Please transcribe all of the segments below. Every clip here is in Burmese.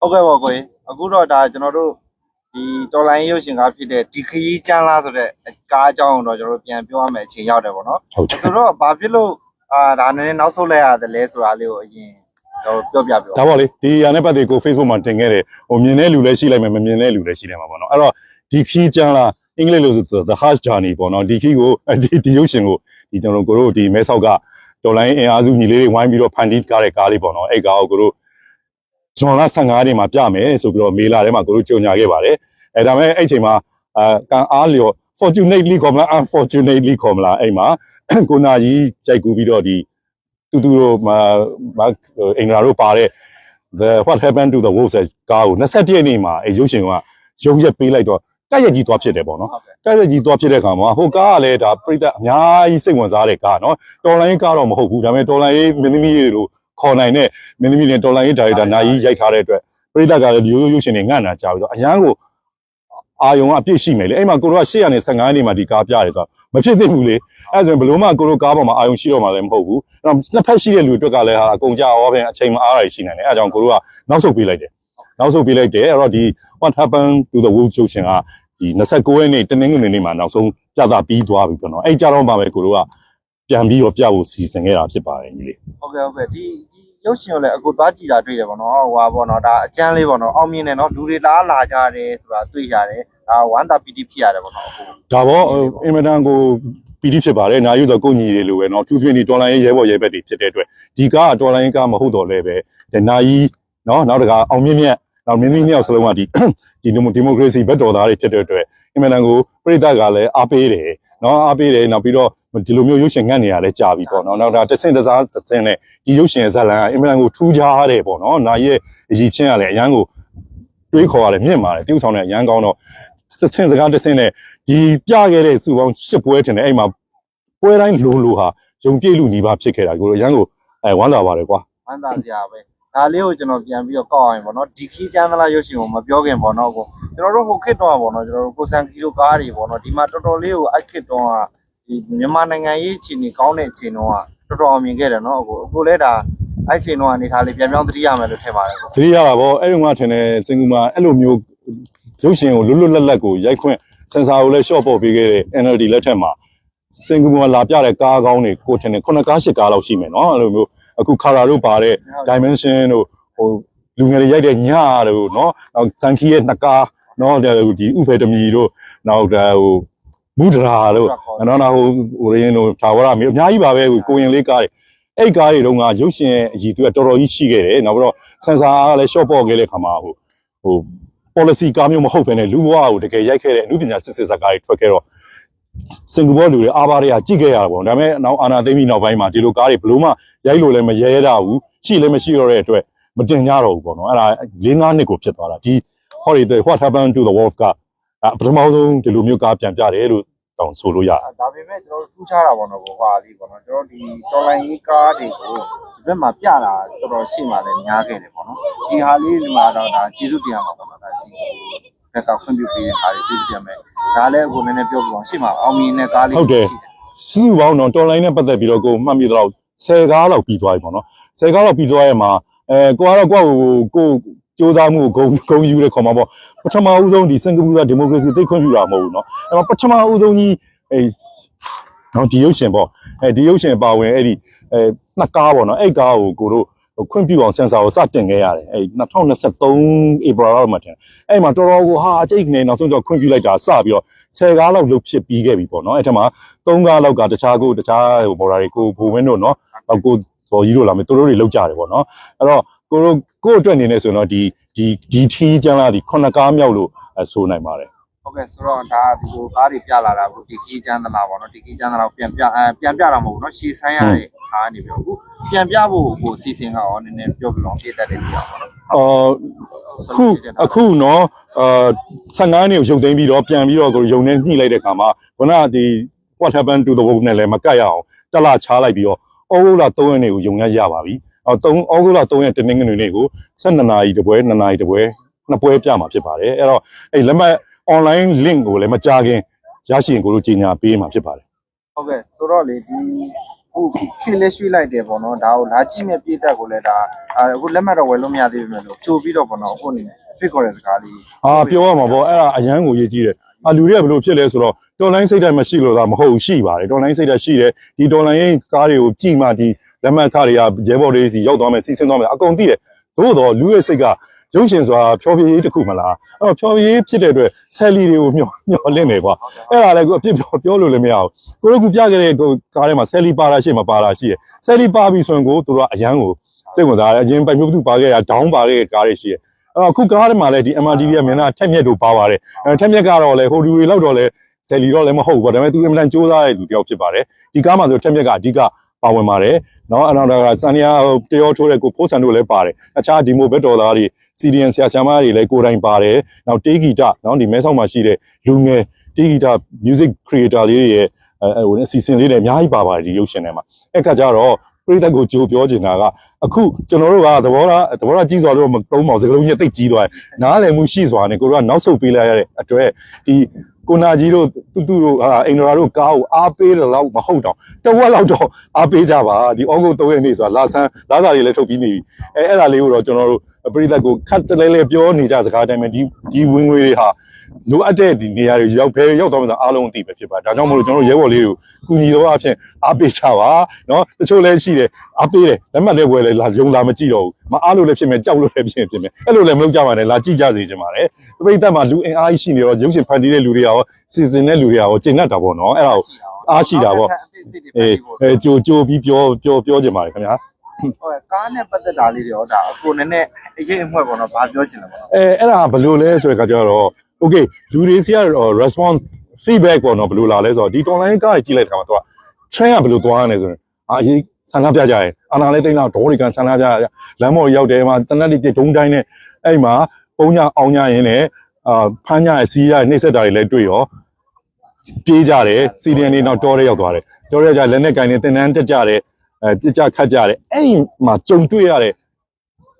ဟုတ်ကဲ့ပါကိုကြီးအခုတော့ဒါကျွန်တော်တို့ဒီတော်လိုင်းရုပ်ရှင်ကားဖြစ်တဲ့ဒီခရီးကျန်းလားဆိုတဲ့ကားအကြောင်းကိုတော့ကျွန်တော်တို့ပြန်ပြောရမယ်အချိန်ရောက်တယ်ပေါ့နော်ဟုတ်တယ်ဆိုတော့ဘာဖြစ်လို့အာဒါနည်းနည်းနောက်ဆုတ်လိုက်ရတယ်လဲဆိုတာလေးကိုအရင်တော့ပြောပြပြောဒါပေါ့လေဒီအရာနဲ့ပတ်သက်ကို Facebook မှာတင်ခဲ့တယ်ဟိုမြင်တဲ့လူလည်းရှိလိုက်မယ်မမြင်တဲ့လူလည်းရှိတယ်မှာပေါ့နော်အဲ့တော့ဒီခီးကျန်းလားအင်္ဂလိပ်လို့ဆို the harsh journey ပေါ့နော်ဒီခီးကိုဒီဒီရုပ်ရှင်ကိုဒီကျွန်တော်တို့ဒီမဲဆောက်ကတော်လိုင်းအင်အားစုညီလေးတွေဝိုင်းပြီးတော့ဖန်တီးကားတဲ့ကားလေးပေါ့နော်အဲ့ကားကိုကိုတို့ ဇွန်လ15ရက်နေ့မှာပြမယ်ဆိုပြီးတော့မေလာထဲမှာကိုတို့ကြုံညာခဲ့ပါတယ်အဲဒါမဲ့အဲ့ချိန်မှာအာကန်အားလျော် fortunately ခေါ်မလား unfortunately ခေါ်မလားအဲ့မှာကိုနာကြီးကြိုက်ကူပြီးတော့ဒီတူတူတို့မမအင်္ဂလာတို့ပါတဲ့ the what happened to the wolves ကားကို21ရက်နေ့မှာအဲရုပ်ရှင်ကရုံရက်ပေးလိုက်တော့တက်ရက်ကြီးသွားဖြစ်တယ်ပေါ့နော်ဟုတ်ကဲ့တက်ရက်ကြီးသွားဖြစ်တဲ့ခါမှာဟိုကားကလည်းဒါပြိတ္တအများကြီးစိတ်ဝင်စားတဲ့ကားနော်တော်လိုင်းကားတော့မဟုတ်ဘူးဒါပေမဲ့တော်လိုင်းမင်းသမီးတွေလို့ ခေါ်နိုင်တဲ့မင်းသမီးတွေတော်လိုင်းဒါရိုက်တာနာကြီးရိုက်ထားတဲ့အတွက်ပြိတ္တကလည်းဒီရိုးရိုးရုပ်ရှင်တွေငတ်နာကြပြီးတော့အရန်ကိုအာယုံကအပြည့်ရှိမယ်လေအဲ့မှာကိုတို့က815ရက်နေ့မှာဒီကားပြရတယ်ဆိုတော့မဖြစ်သင့်ဘူးလေအဲ့ဒါဆိုရင်ဘလို့မှကိုတို့ကားပေါ်မှာအာယုံရှိတော့မှလည်းမဟုတ်ဘူးအဲ့တော့နှစ်ဖက်ရှိတဲ့လူတွေအတွက်ကလည်းဟာအကုန်ကြရောပဲအချိန်မအားရရှိနိုင်တယ်အဲ့ဒါကြောင့်ကိုတို့ကနောက်ဆုတ်ပေးလိုက်တယ်နောက်ဆုတ်ပေးလိုက်တယ်အဲ့တော့ဒီ what happened to the wolves ရုပ်ရှင်ကဒီ29ရက်နေ့တနင်္ဂနွေနေ့မှာနောက်ဆုံးပြသပြီးသွားပြီပေါ့နော်အဲ့ကြတော့မှပဲကိုတို့က ပြန်ပြီးတော့ပြဖို့စီစဉ်ခဲ့တာဖြစ်ပါတယ်ညီလေး ဟုတ်ကဲ့ဟုတ်ကဲ့ဒီဒီရုပ်ရှင်ကိုလည်းအခုသွားကြည့်တာတွေ့တယ်ပေါ့နော်ဟိုဟာပေါ့နော်ဒါအကျန်းလေးပေါ့နော်အောင်မြင်တယ်နော်လူတွေလားလာကြတယ်ဆိုတာတွေ့ရတယ်ဒါဝမ်းသာပီတိဖြစ်ရတယ်ပေါ့နော်အခု ဒါပေါ့ဟိုအင်မတန်ကိုပီတိဖြစ်ပါတယ်နာယူတော့ကိုညီတွေလိုပဲเนาะသူပြင်ဒီတော်လိုင်းရေးရဲဘော်ရဲဘက်တွေဖြစ်တဲ့အတွက်ဒီကားကတော်လိုင်းကားမဟုတ်တော့လည်းပဲဒီနာယီเนาะနောက်တကအောင်မြင့်မြတ်နောက်မင်းသမီးနှစ်ယောက်စလုံးကဒီ ဒီဒီမိုကရေစီဘက်တော်သားတွေဖြစ်တဲ့အတွက်အင်မတန်ကိုပြည်သက်ကလည်းအားပေးတယ် နော်အားပေးတယ်နောက်ပြီးတော့ဒီလိုမျိုးရုပ်ရှင်ငတ်နေရလဲကြာပြီပေါ့နော်နောက်ဒါတဆင့်တစားတဆင့်နဲ့ဒီရုပ်ရှင်ရဲ့ဇာတ်လမ်းကအင်မတန်ကိုထူးခြားတယ်ပေါ့နော်နာရီရဲ့အကြီးချင်းကလည်းအရန်ကိုတွေးခေါ်ရတယ်မြင့်ပါတယ်တိကျဆောင်တဲ့အရန်ကောင်းတော့တဆင့်စကားတဆင့်နဲ့ဒီပြခဲ့တဲ့စုပေါင်း၈ပွဲတင်တယ်အဲ့မှာပွဲတိုင်းလိုလိုဟာယုံပြည့်လူညီပါဖြစ်ခဲ့တာကိုရန်ကိုအဲဝမ်းသာပါတယ်ကွာဝမ်းသာစရာပဲ ဒါလေးကိုကျွန်တော်ပြန်ပြီးတော့ကောက်အောင်ပေါ့နော်ဒီခီးကျန်းသလားရုပ်ရှင်ကိုမပြောခင်ပေါ့နော်ကိုကျွန်တော်တို့ဟိုခစ်တော့ပေါ့နော်ကျွန်တော်တို့ကိုစံကီလိုကားတွေပေါ့နော်ဒီမှာတော်တော်လေးကိုအဲ့ခစ်တော့ဒီမြန်မာနိုင်ငံရေးအခြေအနေကောင်းတဲ့အချိန်တော့တော်တော်အောင်မြင်ခဲ့တယ်နော်အခုအခုလဲဒါအဲ့အချိန်တော့အနေထားလေးပြန်ပြောင်းသတိရမယ်လို့ထင်ပါတယ်ကိုသတိရတာပေါ့အဲ့ဒီကထင်တယ်စင်ကူမှာအဲ့လိုမျိုးရုပ်ရှင်ကိုလွတ်လွတ်လပ်လပ်ကိုရိုက်ခွင့်စင်ဆာကိုလည်း short ပို့ပေးခဲ့တဲ့ NLD လက်ထက်မှာစင်ကူမှာလာပြတဲ့ကားကောင်းတွေကိုထင်တယ်ခုနှစ်ကားရှစ်ကားလောက်ရှိမယ်နော်အဲ့လိုမျိုး အခုခါရာတို့ပါတဲ့ dimension တို့ဟိုလူငယ်တွေရိုက်တဲ့ညတို့နော်နောက်ဇန်ခီရဲ့နှစ်ကားနော်ဒီဥဖေတမီတို့နောက်ဒါဟိုမူဒရာတို့နော်နော်ဟိုဟိုရင်းတို့ထာဝရမျိုးအများကြီးပါပဲကိုရင်လေးကားတွေအဲ့ကားတွေတုန်းကရုပ်ရှင်ရဲ့အကြီးသူကတော်တော်ကြီးရှိခဲ့တယ်နောက်ပြီးတော့ဆန်ဆာကလည်း short ပေါ်ခဲ့တဲ့ခါမှာဟိုဟို policy ကားမျိုးမဟုတ်ဘဲနဲ့လူဘဝကိုတကယ်ရိုက်ခဲ့တဲ့အမှုပညာစစ်စစ်စကားတွေထွက်ခဲ့တော့ စင်ကာပူလူတွေအားပါတွေကကြည့်ခဲ့ရတာပေါ့ဒါပေမဲ့နောက်အာနာသိမ့်ပြီးနောက်ပိုင်းမှာဒီလိုကားတွေဘလို့မှရိုက်လို့လည်းမရဲရတာဘူးရှိလည်းမရှိတော့တဲ့အတွက်မတင်ကြတော့ဘူးပေါ့နော်အဲ့ဒါ၄၅နှစ်ကိုဖြစ်သွားတာဒီဟောဒီ what happened to the wolf ကအဲ့ပထမဆုံးဒီလိုမျိုးကားပြန်ပြတယ်လို့တောင်ဆိုလို့ရတယ်ဒါပေမဲ့ကျွန်တော်တို့ထူးခြားတာပေါ့နော်ကိုဟာလေးပေါ့နော်ကျွန်တော်ဒီတော်လိုင်းရေးကားတွေကိုဒီဘက်မှာပြတာတော်တော်ရှေ့မှာလည်းများခဲ့တယ်ပေါ့နော်ဒီဟာလေးဒီမှာတော့ဒါကျေးဇူးတင်ရမှာပေါ့နော်ဒါစီ ဘက်ကခွင့်ပြုပေးတဲ့ဟာလေးကျေးဇူးတင်ရမယ်ဒါလည်းအခုနည်းနည်းပြောပြအောင်ရှေ့မှာအောင်မြင်တဲ့ကားလေး ဟုတ်တယ် စုစုပေါင်းတော့တော်လိုင်းနဲ့ပတ်သက်ပြီးတော့ကိုမှတ်မိတော့10ကားလောက်ပြီးသွားပြီပေါ့နော်10ကားလောက်ပြီးသွားရမှာအဲကိုကတော့ကိုယ့်ကိုကိုစူးစမ်းမှုကိုဂုံဂုံယူရဲခေါ်မှာပေါ့ပထမဦးဆုံးဒီစင်ကာပူကဒီမိုကရေစီသိခွင့်ပြုတာမဟုတ်ဘူးเนาะအဲမှာပထမဦးဆုံးကြီးအဲနော်ဒီရုပ်ရှင်ပေါ့အဲဒီရုပ်ရှင်ပါဝင်အဲ့ဒီအဲနှစ်ကားပေါ့နော်အဲ့ကားကိုကိုတို့ ခွင့်ပြုအောင်စင်ဆာကိုစတင်ခဲ့ရတယ်အဲ2023 April လောက်မှာတင်အဲ့မှာတော်တော်ကိုဟာအကျိတ်ကနေနောက်ဆုံးတော့ခွင့်ပြုလိုက်တာစပြီးတော့10ကားလောက်လုပ်ဖြစ်ပြီးခဲ့ပြီပေါ့နော်အဲ့ထက်မှာ3ကားလောက်ကတခြားကိုတခြားဟိုဘော်ဒါတွေကိုဘိုးဝင်းတို့နော်နောက်ကိုဇော်ကြီးတို့လာမယ်သူတို့တွေလောက်ကြတယ်ပေါ့နော်အဲ့တော့ကိုတို့ကိုအတွက်အနေနဲ့ဆိုရင်တော့ဒီဒီဒီထီးကျန်းလာဒီခုနှစ်ကားမြောက်လို့အဲဆိုနိုင်ပါတယ်ဟုတ်ကဲ့ဆိုတော့ဒါဒီကိုကားတွေပြလာတာအခုဒီခီးချမ်းသလားပေါ့နော်ဒီခီးချမ်းသလားကိုပြန်ပြအဲပြန်ပြတာမဟုတ်ဘူးနော်ရှည်ဆိုင်ရတဲ့ဟာကနေပြီးတော့အခု ပြန်ပြဖို့ကိုစီစဉ်ကရောနည်းနည်းပြောပြအောင်ပြည့်တတ်တယ်ပြအောင်ပေါ့နော်အော်အခုအခုနော်အာ15နှစ်ကိုရုပ်သိမ်းပြီးတော့ပြန်ပြီးတော့ကိုရုံနဲ့ညှိလိုက်တဲ့ခါမှာခုနကဒီ what happened to the wolf နဲ့လည်းမကတ်ရအောင်တက်လာချားလိုက်ပြီးတော့ဩဂုတ်လ3ရက်နေ့ကိုရုံရရပါပြီအော်3ဩဂုတ်လ3ရက်တနင်္ဂနွေနေ့ကို12နာရီတပွဲ2နာရီတပွဲနှစ်ပွဲပြမှာဖြစ်ပါတယ်အဲ့တော့အဲ့လက်မှတ် online link ကိုလည်းမကြခင်ရရှိရင်ကိုတို့ကြီးညာပေးမှာဖြစ်ပါတယ်ဟုတ်ကဲ့ဆိုတော့လေဒီ ဟိုရွှေ့လဲရွှေ့လိုက်တယ်ပေါ့နော်ဒါကိုလာကြည့်မဲ့ပြည်သက်ကိုလည်းဒါအခုလက်မှတ်တော့ဝယ်လို့မရသေးဘူးလို့ကြိုပြီးတော့ပေါ့နော်အခုအနေနဲ့ဖြစ်ခေါ်တဲ့စကားလေးအာပြောရမှာပေါ့အဲ့ဒါအရန်ကိုရေးကြည့်တယ်အာလူတွေကဘယ်လိုဖြစ်လဲဆိုတော့တော်လိုင်းစိတ်ဓာတ်မရှိလို့သာမဟုတ်ဘူးရှိပါတယ်တော်လိုင်းစိတ်ဓာတ်ရှိတယ်ဒီတော်လိုင်းရင်ကားတွေကိုကြည့်မှဒီလက်မှတ်ကားတွေကရဲဘော်တွေစီရောက်သွားမယ်စီစဉ်သွားမယ်အကုန်သိတယ်သို့တော့လူရဲ့စိတ်က ရုပ်ရှင်ဆိုတာဖြောပြရေးတစ်ခုမလားအဲ့တော့ဖြောပြရေးဖြစ်တဲ့အတွက်ဆယ်လီတွေကိုမျောမျောလင့်နေကွာအဲ့ဒါလည်းကိုအပြစ်ပြောပြောလို့လည်းမရဘူးကိုတို့ကပြခဲ့တဲ့ကားထဲမှာဆယ်လီပါတာရှိမပါတာရှိတယ်ဆယ်လီပါပြီဆိုရင်ကိုတို့ကအရန်ကိုစိတ်ဝင်စားတယ်အရင်ပိုင်မျိုးဘသူပါခဲ့တာဒေါင်းပါခဲ့တဲ့ကားတွေရှိတယ်အဲ့တော့အခုကားထဲမှာလည်းဒီ MRTV ကမျက်နှာထက်မြက်တို့ပါပါတယ်အဲထက်မြက်ကတော့လည်းဟိုလူတွေလောက်တော့လည်းဆယ်လီတော့လည်းမဟုတ်ဘူးပေါ့ဒါပေမဲ့သူအင်မတန်စူးစမ်းတဲ့လူတစ်ယောက်ဖြစ်ပါတယ်ဒီကားမှာဆိုထက်မြက်ကအဓိက ပါဝင်ပါတယ်။နော်အနောက်တကစန်နီယာတရောထိုးတဲ့ကိုဖိုးဆန်တို့လည်းပါတယ်။အခြားဒီမိုဘက်တော်သားတွေစီဒီယန်ဆရာဆရာမတွေလည်းကိုယ်တိုင်ပါတယ်။နောက်တေးဂီတနော်ဒီမဲဆောက်မှာရှိတဲ့လူငယ်တေးဂီတ music creator လေးတွေရဲ့အဲဟိုအစီအစဉ်လေးတွေအများကြီးပါပါတယ်ဒီရုပ်ရှင်ထဲမှာ။အဲ့ခါကျတော့ပြိသက်ကိုကြိုပြောချင်တာကအခုကျွန်တော်တို့ကသဘောထားသဘောထားကြီးစွာတော့မကုန်းပါဘူးစကလုံးကြီးတိတ်ကြီးသွားတယ်။နားလည်မှုရှိစွာနဲ့ကိုတို့ကနောက်ဆုတ်ပေးလိုက်ရတဲ့အတွက်ဒီကိုနာကြီးတို့တူတူတို့အာအင်ဒရာတို့ကားကိုအားပေးတယ်လို့မဟုတ်တော့တဝက်လောက်တော့အားပေးကြပါဒီဩဂုတ်3ရက်နေ့ဆိုတာလာဆန်းလာစာတွေလည်းထုတ်ပြီးနေပြီအဲအဲ့ဒါလေးကိုတော့ကျွန်တော်တို့ပရိသတ်ကိုခတ်တလဲလဲပြောနေကြစကားတိုင်းပဲဒီဒီဝင်ငွေတွေဟာလိုအပ်တဲ့ဒီနေရာတွေရောက်ဖဲရောက်သွားမှသာအားလုံးအသိပဲဖြစ်ပါဒါကြောင့်မလို့ကျွန်တော်ရဲဘော်လေးကိုကူညီတော့အဖြစ်အားပေးချပါနော်တချို့လည်းရှိတယ်အားပေးတယ်လက်မှတ်လေးပွဲလည်းလာယုံလာမကြည့်တော့ဘူးမအားလို့လည်းဖြစ်မယ်ကြောက်လို့လည်းဖြစ်ဖြစ်မယ်အဲ့လိုလည်းမလုပ်ကြပါနဲ့လာကြည့်ကြစေချင်ပါတယ်ပရိသတ်မှာလူအင်အားကြီးရှိနေတော့ရုပ်ရှင်ဖန်တီးတဲ့လူတွေရောစီစဉ်တဲ့လူတွေရောချိန်တတ်တာပေါ့နော်အဲ့ဒါကိုအားရှိတာပေါ့အေးကြိုကြိုပြီးပြောပြောပြောကြပါလေခင်ဗျာ ဟုတ်ကားနဲ့ပတ်သက်တာလေးတွေရောဒါအကိုနည်းနည်းအရေးအမွှဲပေါ့နော်ဘာပြောချင်လဲပေါ့နော်အဲအဲ့ဒါဘယ်လိုလဲဆိုတဲ့ခါကျတော့ okay လူတွေစီက response feedback ပေါ့နော်ဘယ်လိုလာလဲဆိုတော့ဒီ online ကားကြီးကြည့်လိုက်တဲ့ခါမှာသူက train ကဘယ်လိုသွားရလဲဆိုရင်အာအရေးဆန္ဒပြကြရဲအာနာလေးတိတ်လာဒေါ်တွေကန်ဆန္ဒပြကြလမ်းပေါ်ရောက်တယ်မှာတနက်လေးပြဒုံတိုင်းနဲ့အဲ့မှာပုံညာအောင်ညာရင်းနဲ့အာဖမ်းညာရစီးရနှိမ့်ဆက်တာတွေလည်းတွေ့ရောပြေးကြတယ်စီဒီအန်နေတော့တောထဲရောက်သွားတယ်တောထဲရောက်ကြလက်နဲ့ကင်နေတင်တန်းတက်ကြတယ် အဲပြစ်ကြခတ်ကြတယ်အဲ့ဒီမှာကြုံတွေ့ရတဲ့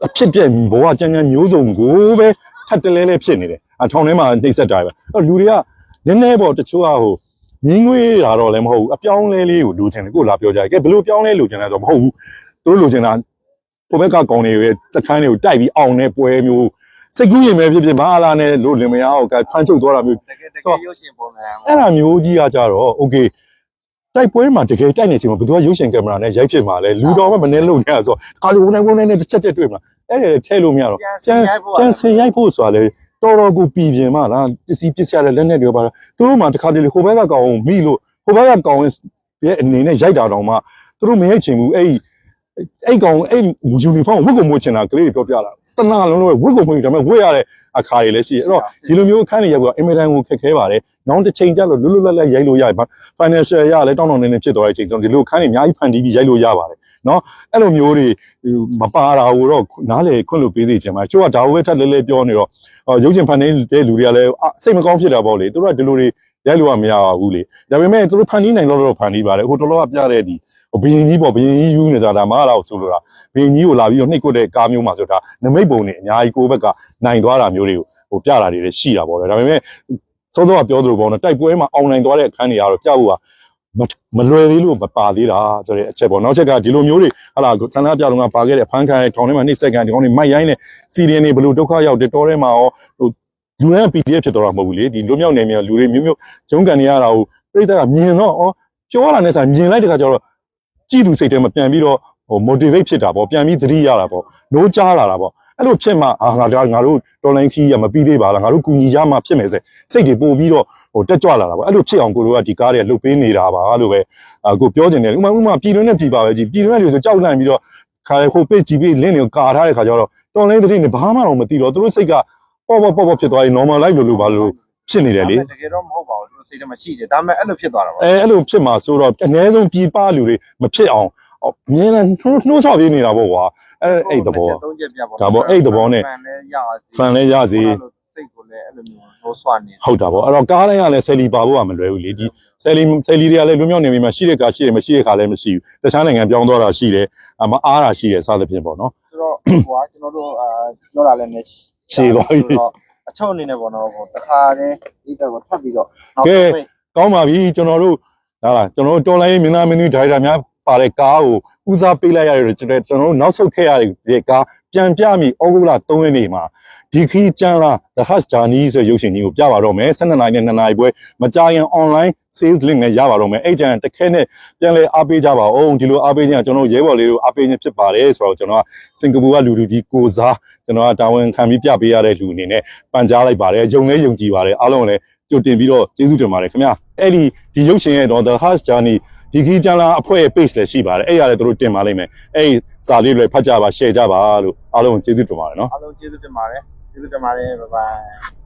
အဖြစ်ပြက်ဘဝကြမ်းကြမ်းမျိုးစုံကိုပဲထပ်တလဲလဲဖြစ်နေတယ်အထောင်ထဲမှာနှိမ့်ဆက်တာပဲအဲ့လူတွေကနည်းနည်းပေါ့တချို့ကဟိုမြင်းငွေးတာတော့လည်းမဟုတ်ဘူးအပြောင်းလဲလေးကိုလိုချင်တယ်ကိုလာပြောကြတယ်ကဲဘလို့ပြောင်းလဲလိုချင်လဲဆိုတော့မဟုတ်ဘူးသူတို့လိုချင်တာကိုဘက်ကကောင်တွေရဲ့စခန်းတွေကိုတိုက်ပြီးအောင်တဲ့ပွဲမျိုးစိတ်ကူးရင်ပဲဖြစ်ဖြစ်မအားလာနဲ့လို့လင်မယားကိုဖမ်းချုပ်သွားတာမျိုးတကယ်တကယ်ရုပ်ရှင်ပုံစံအဲ့ဒါမျိုးကြီးကကြတော့ okay တိုက်ပွဲမှာတကယ်တိုက်နေချိန်မှာဘယ်သူကရုပ်ရှင်ကင်မရာနဲ့ရိုက်ဖြစ်မှာလဲလူတော်မှမနေလို့နေရဆိုခါလူဝန်နိုင်ဝန်နိုင်နဲ့တစ်ချက်ချက်တွေ့မှာအဲ့ဒါထဲလို့မရတော့ပြန်ဆင်ရိုက်ဖို့ပြန်ဆင်ရိုက်ဖို့ဆိုတာလေတော်တော်ကိုပြည်ပြင်မှာလားပစ္စည်းပစ္စည်းရတဲ့လက်နဲ့တွေပါလားသူတို့မှတစ်ခါတလေဟိုဘက်ကကောင်မိလို့ဟိုဘက်ကကောင်ရဲ့အနေနဲ့ရိုက်တာတောင်မှသူတို့မရိုက်ချင်ဘူးအဲ့ဒီ အဲ့ကောင်အဲ့ယူနီဖောင်းဝတ်ကုန်မွေးချင်တာကလေးတွေပြောပြလာတနာလုံးလုံးဝတ်ကုန်မွေးဒါပေမဲ့ဝတ်ရတဲ့အခါတွေလည်းရှိတယ်အဲ့တော့ဒီလိုမျိုးအခန်းတွေရိုက်ဖို့အင်မတန်ကိုခက်ခဲပါတယ်နောက်တစ်ချိန်ကျတော့လွတ်လွတ်လပ်လပ်ရိုက်လို့ရတယ် financial ရလည်းတောင်းတောင်းနေနေဖြစ်သွားတဲ့အချိန်ဆိုတော့ဒီလိုအခန်းတွေအများကြီးဖန်တီးပြီးရိုက်လို့ရပါတယ်နော်အဲ့လိုမျိုးတွေမပါတာကိုတော့နားလေခွင့်လို့ပေးစီချင်ပါတယ်ချို့ကဒါကိုပဲထပ်လဲလဲပြောနေတော့အော်ရုပ်ရှင်ဖန်နေတဲ့လူတွေကလည်းအာစိတ်မကောင်းဖြစ်တာပေါ့လေသူတို့ကဒီလိုတွေရိုက်လို့ကမရပါဘူးလေဒါပေမဲ့သူတို့ဖန်တီးနိုင်တော့တော့ဖန်တီးပါတယ်ဟိုတော်တော်ကပြတဲ့ဒီဟို ဘရင်ကြီးပေါ့ဘရင်ကြီးယူနေကြတာမအားတော့ဆိုလို့တာဘရင်ကြီးကိုလာပြီးတော့နှိတ်ကွက်တဲ့ကားမျိုးမှာဆိုတာနမိတ်ပုံတွေအများကြီးကိုယ့်ဘက်ကနိုင်သွားတာမျိုးတွေကိုဟိုပြတာတွေလည်းရှိတာပေါ့လေဒါပေမဲ့စောစောကပြောသလိုပေါ့နော်တိုက်ပွဲမှာအောင်နိုင်သွားတဲ့အခန်းတွေကတော့ပြဖို့ကမမလွယ်သေးလို့မပါသေးတာဆိုတဲ့အချက်ပေါ့နောက်ချက်ကဒီလိုမျိုးတွေဟာလာဆန္ဒပြလုံးကပါခဲ့တဲ့ဖန်ခိုင်ထောင်ထဲမှာနှိမ့်စက်ကန်ဒီကောင်တွေမိုက်ရိုင်းတဲ့စီရီယန်တွေဘလို့ဒုက္ခရောက်တဲ့တောထဲမှာရောလူရန် PDF ဖြစ်တော့တာမဟုတ်ဘူးလေဒီလွတ်မြောက်နေမြန်လူတွေမျိုးမျိုးဂျုံကန်နေရတာကိုပြိတ္တကမြင်တော့ဩပြောရတာနဲ့ဆိုင်မြင်လိုက်တဲ့ခါကျတော့ ကြည်သူစိတ်ထဲမှာပြန်ပြီးတော့ဟို motivate ဖြစ်တာပေါ့ပြန်ပြီးသတိရတာပေါ့နိုးကြားလာတာပေါ့အဲ့လိုဖြစ်မှအာငါတို့ငါတို့တော်လိုင်းခီးရမပြီးသေးပါလားငါတို့ကူညီရမှဖြစ်မယ်စေစိတ်တွေပို့ပြီးတော့ဟိုတက်ကြွလာတာပေါ့အဲ့လိုဖြစ်အောင်ကိုတို့ကဒီကားတွေကလှုပ်ပေးနေတာပါလို့ပဲအာကိုပြောချင်တယ်ဥမာဥမာပြည်တွင်းနဲ့ပြည်ပါပဲကြည်ပြည်တွင်းကလူဆိုကြောက်လန့်ပြီးတော့ခါလေဟို page ကြည့်ပြီးလင်းတွေကိုကာထားတဲ့ခါကျတော့တော်လိုင်းသတိနဲ့ဘာမှတော့မသိတော့သူတို့စိတ်ကပေါ့ပေါ့ပေါ့ပေါ့ဖြစ်သွားရင် normal life လို့လို့ဘာလို့ ဖြစ်နေတယ်လေတကယ်တော့မဟုတ်ပါဘူးသူစိတ်ထဲမှာရှိတယ်ဒါပေမဲ့အဲ့လိုဖြစ်သွားတာပေါ့အဲအဲ့လိုဖြစ်မှာဆိုတော့အနည်းဆုံးပြည်ပလူတွေမဖြစ်အောင်ဟောအမြဲတမ်းနှိုးနှိုးဆော်ပေးနေတာပေါ့ကွာအဲ့အဲ့သဘောသုံးချက်ပြပေါ့ဒါပေါ့အဲ့သဘောနဲ့ဖန်လဲရအောင်ဖန်လဲရစေစိတ်ကိုလည်းအဲ့လိုမျိုးဟိုဆွာနေဟုတ်တာပေါ့အဲ့တော့ကားတိုင်းကလည်းဆယ်လီပါဖို့ကမလွယ်ဘူးလေဒီဆယ်လီဆယ်လီတွေကလည်းလွတ်မြောက်နေပြီမှာရှိတဲ့ကားရှိတယ်မရှိတဲ့ကားလည်းမရှိဘူးတခြားနိုင်ငံပြောင်းသွားတာရှိတယ်အမအားတာရှိတယ်စသဖြင့်ပေါ့နော်ဆိုတော့ဟိုကကျွန်တော်တို့အာပြောတာလည်းနဲ့ရှည်သွားပြီ အချုံအနေနဲ့ပေါ့နော်ဟိုတခါတည်းဒီတော့ထပ်ပြီးတော့ကောင်းပါပြီကျွန်တော်တို့ဟာလားကျွန်တော်တို့တော်လိုင်းမင်းသားမင်းသမီးဒါရိုက်တာများပါတဲ့ကားကိုဦးစားပေးလိုက်ရတဲ့ကျွန်တော်ကျွန်တော်တို့နောက်ဆုတ်ခဲ့ရတဲ့ကားပြန်ပြမိဩဂုတ်လ3ရက်နေ့မှာဒီခီးကျန်းလာ The Hush Journey ဆိုတဲ့ရုပ်ရှင်ကြီးကိုပြပါတော့မယ်12နိုင်နဲ့2နိုင်ပွဲမကြာရင် online sales link နဲ့ရပါတော့မယ်အဲ့ကြံတစ်ခဲနဲ့ပြန်လဲအားပေးကြပါအောင်ဒီလိုအားပေးခြင်းကကျွန်တော်တို့ရဲဘော်လေးတို့အားပေးခြင်းဖြစ်ပါတယ်ဆိုတော့ကျွန်တော်ကစင်ကာပူကလူလူကြီးကိုစားကျွန်တော်ကတာဝန်ခံပြီးပြပေးရတဲ့လူအနေနဲ့ပန်ကြားလိုက်ပါတယ်ယုံလဲယုံကြည်ပါတယ်အားလုံးလည်းကြိုတင်ပြီးတော့ကျေးဇူးတင်ပါတယ်ခင်ဗျာအဲ့ဒီဒီရုပ်ရှင်ရဲ့တော့ The Hush Journey ဒီခီးကျန်းလာအဖွဲ့ရဲ့ page လည်းရှိပါတယ်အဲ့ရလည်းတို့တင်ပါလိမ့်မယ်အဲ့ဒီစာလေးတွေဖတ်ကြပါ share ကြပါလို့အားလုံးကျေးဇူးတင်ပါတယ်နော်အားလုံးကျေးဇူးတင်ပါတယ်ကျေးဇူးတင်ပါတယ်ဘိုင်ဘိုင်